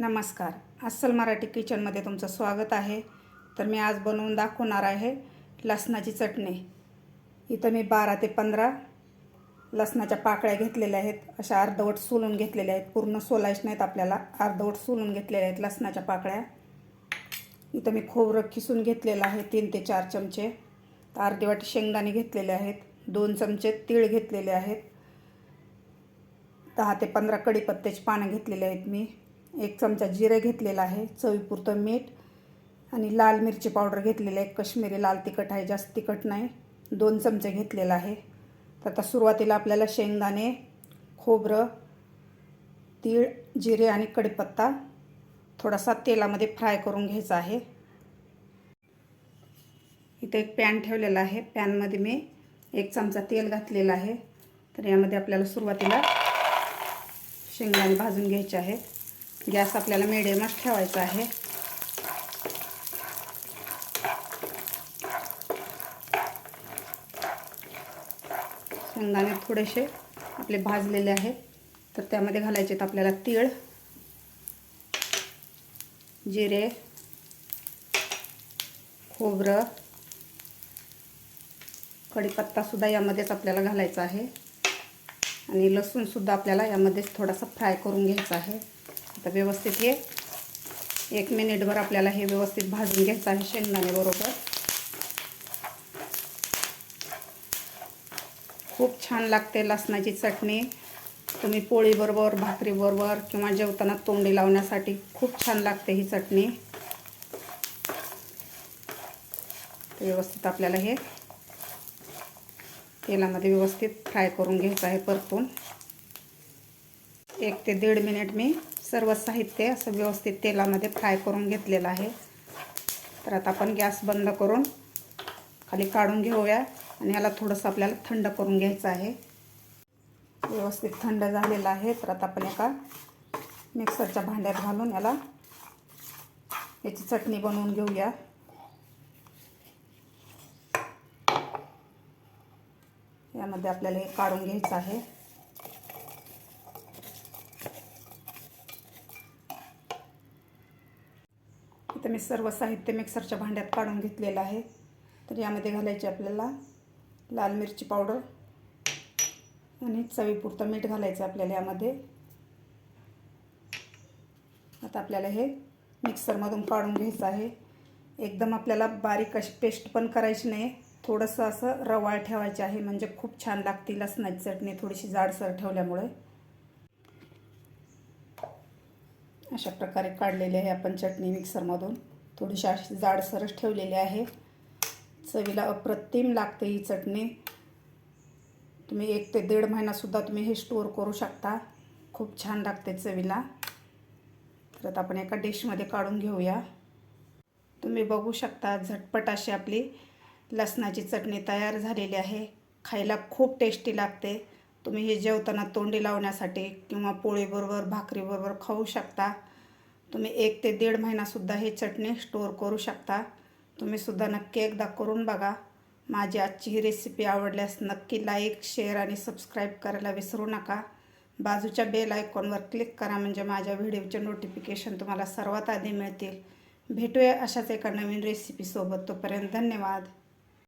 नमस्कार. अस्सल मराठी किचनमध्ये तुमचं स्वागत आहे. तर मी आज बनवून दाखवणार आहे लसणाची चटणी. इथं मी बारा ते पंधरा लसणाच्या पाकळ्या घेतलेल्या आहेत. अशा अर्धवट सोलून घेतलेल्या आहेत. पूर्ण सोलायच नाहीत आपल्याला. अर्धवट सोलून घेतलेल्या आहेत लसणाच्या पाकळ्या. इथं मी खोबरं खिसून घेतलेलं आहे तीन ते चार चमचे. अर्धी वाटी शेंगदाणे घेतलेले आहेत. दोन चमचे तीळ घेतलेले आहेत. दहा ते पंधरा कडीपत्त्याची पानं घेतलेले आहेत मी. एक चमचा जिरे घेतलेला आहे चवीपुरतं मीठ आणि लाल मिरची पावडर घेतलेली आहे. कश्मीरी लाल तिखट आहे जास्त तिखट नाही. दोन चमचे घेतलेलं आहे. तर आता सुरुवातीला आपल्याला शेंगदाणे खोबरं तीळ जिरे आणि कढीपत्ता थोडासा तेलामध्ये फ्राय करून घ्यायचा आहे. इथे एक पॅन ठेवलेला आहे. पॅनमध्ये मी एक चमचा तेल घातलेला आहे. तर यामध्ये आपल्याला सुरुवातीला शेंगदाणे भाजून घ्यायचे आहेत. गॅस आपल्याला मिडियमच ठेवायचा आहे. शेंगदाणे थोडेसे आपले भाजलेले आहेत. तर त्यामध्ये घालायचे आहेत आपल्याला तीळ जिरे खोबरं कढीपत्तासुद्धा यामध्येच आपल्याला घालायचा आहे. आणि लसूणसुद्धा आपल्याला यामध्येच थोडासा फ्राय करून घ्यायचा आहे. आता व्यवस्थित हे एक मिनिटभर आपल्याला हे व्यवस्थित भाजून घ्यायचं आहे शेंगदाण्याबरोबर खूप छान लागते लसणाची चटणी. तुम्ही पोळीबरोबर भाकरीबरोबर किंवा जेवताना तोंडी लावण्यासाठी खूप छान लागते ही चटणी. व्यवस्थित आपल्याला हे तेलामध्ये व्यवस्थित फ्राय करून घ्यायचं आहे परतून. एक ते दीड मिनिट मी सर्व साहित्य असं व्यवस्थित तेलामध्ये फ्राय करून घेतलेलं आहे. तर आता आपण गॅस बंद करून खाली काढून घेऊया आणि याला थोडंसं आपल्याला थंड करून घ्यायचं आहे. व्यवस्थित थंड झालेलं आहे. तर आता आपण एका मिक्सरच्या भांड्यात घालून याला याची चटणी बनवून घेऊया. यामध्ये आपल्याला हे काढून घ्यायचं आहे. इथं मी सर्व साहित्य मिक्सरच्या भांड्यात काढून घेतलेलं आहे. तर यामध्ये घालायची आपल्याला लाल मिरची पावडर आणि चवीपुरतं मीठ घालायचं आपल्याला यामध्ये. आता आपल्याला हे मिक्सरमधून काढून घ्यायचं आहे. एकदम आपल्याला बारीक अशी पेस्ट पण करायची नाही. थोडंसं असं रवाळ ठेवायचं आहे म्हणजे खूप छान लागते लसणाची चटणी थोडीशी जाडसर ठेवल्यामुळे. अशा प्रकारे काढलेले आहे आपण चटणी मिक्सरमधून. थोडीशी अशी जाडसरच ठेवलेली आहे. चवीला अप्रतिम लागते ही चटणी. तुम्ही एक ते दीड महिनासुद्धा तुम्ही हे स्टोअर करू शकता. खूप छान लागते चवीला. परत आपण एका डिशमध्ये काढून घेऊया. तुम्ही बघू शकता झटपट अशी आपली लसणाची चटणी तयार झालेली आहे. खायला खूप टेस्टी लागते. तुम्ही हे जेवताना तोंडी लावण्यासाठी किंवा पोळीबरोबर भाकरीबरोबर खाऊ शकता. तुम्ही एक ते दीड महिनासुद्धा हे चटणी स्टोअर करू शकता. तुम्हीसुद्धा नक्की एकदा करून बघा. माझी आजची ही रेसिपी आवडल्यास नक्की लाईक शेअर आणि सबस्क्राईब करायला विसरू नका. बाजूच्या बेल आयकॉनवर क्लिक करा म्हणजे माझ्या व्हिडिओचे नोटिफिकेशन तुम्हाला सर्वात आधी मिळतील. भेटूया अशाच एका नवीन रेसिपीसोबत तोपर्यंत धन्यवाद.